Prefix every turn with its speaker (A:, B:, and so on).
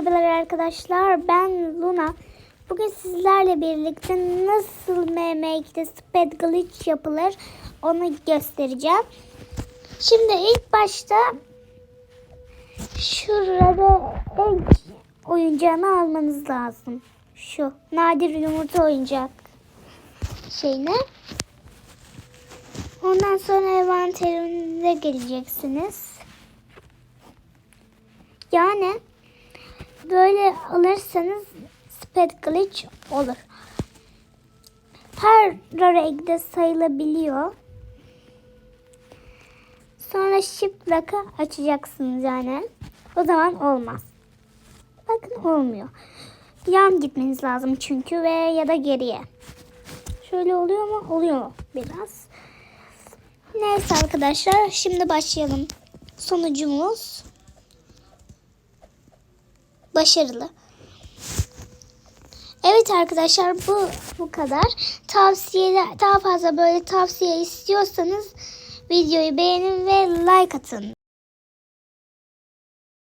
A: merhabalar arkadaşlar. Ben Luna. Bugün sizlerle birlikte nasıl MMX'de Speed Glitch yapılır onu göstereceğim. Şimdi ilk başta şurada egg oyuncağını almanız lazım. Şu nadir yumurta oyuncak şeyine. Ondan sonra envanterinize geleceksiniz. Yani böyle alırsanız speed glitch olur. Her renkte sayılabiliyor. Sonra shift açacaksınız yani. O zaman olmaz. Bakın olmuyor. Yan gitmeniz lazım çünkü ve ya da geriye. Şöyle oluyor mu? Oluyor biraz. Neyse arkadaşlar şimdi başlayalım. Sonucumuz başarılı. Evet arkadaşlar bu bu kadar. Tavsiye daha fazla böyle tavsiye istiyorsanız videoyu beğenin ve like atın.